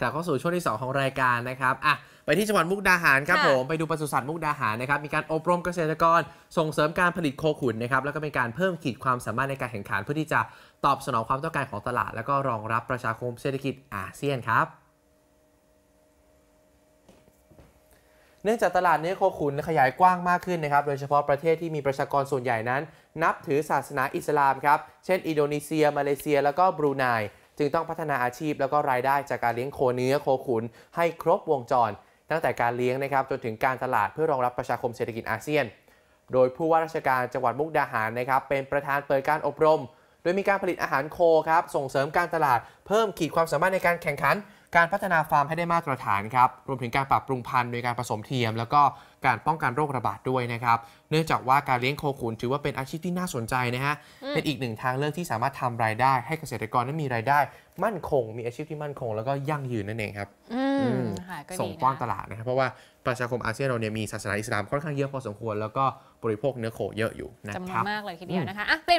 กลับเข้าสู่ช่วงที่ 2 ของรายการนะครับอะไปที่จังหวัดมุกดาหารครับค่ะ ผมไปดูปศุสัตว์มุกดาหารนะครับมีการอบรมเกษตรกรส่งเสริมการผลิตโคขุนนะครับแล้วก็เป็นการเพิ่มขีดความสามารถในการแข่งขันเพื่อที่จะตอบสนองความต้องการของตลาด แล้วก็รองรับประชาคมเศรษฐกิจอาเซียนครับ เนื่องจากตลาดเนื้อโคขุนขยายกว้างมากขึ้นนะครับ โดยเฉพาะประเทศที่มีประชากรส่วนใหญ่นั้น นับถือศาสนาอิสลามครับ เช่น อินโดนีเซีย มาเลเซีย แล้วก็บรูไน จึงต้องพัฒนาอาชีพแล้วก็รายได้จากการเลี้ยงโคเนื้อโคขุน ให้ครบวงจร ตั้งแต่การเลี้ยงนะครับจนถึงการตลาดเพื่อรองรับประชาคมเศรษฐกิจอาเซียน โดยผู้ว่าราชการจังหวัดมุกดาหารนะครับเป็นประธานเปิดการอบรม โดยมีการผลิตอาหารโคครับส่งเสริมการตลาดเพิ่มขีดความสามารถในการแข่งขัน การพัฒนาฟาร์มให้ได้มาตรฐานครับรวมถึงการปรับปรุงพันธุ์โดยการผสมเทียม แล้วก็การป้องกันโรคระบาดด้วยนะครับ เนื่องจากว่าการเลี้ยงโคขุนถือว่าเป็นอาชีพที่น่าสนใจนะฮะเป็นอีกหนึ่งทางเลือกที่สามารถทำรายได้ ให้เกษตรกรนั้นมีรายได้ มั่นคง มีอาชีพที่มั่นคง แล้วก็ยั่งยืนนั่นเองครับอือืมมค่ะก็ส่งดีกว้างตนะลาดนะครับเพราะว่าประชาคมอาเซียนเราเนี่ยมีศาสนาอิสลามค่อนข้างเยอะพอสมควรแล้วก็บริโภคเนื้อโคเยอะอยู่นะจำนควนรับมากเลยทีเดียวนะคะอะเปลี่ยน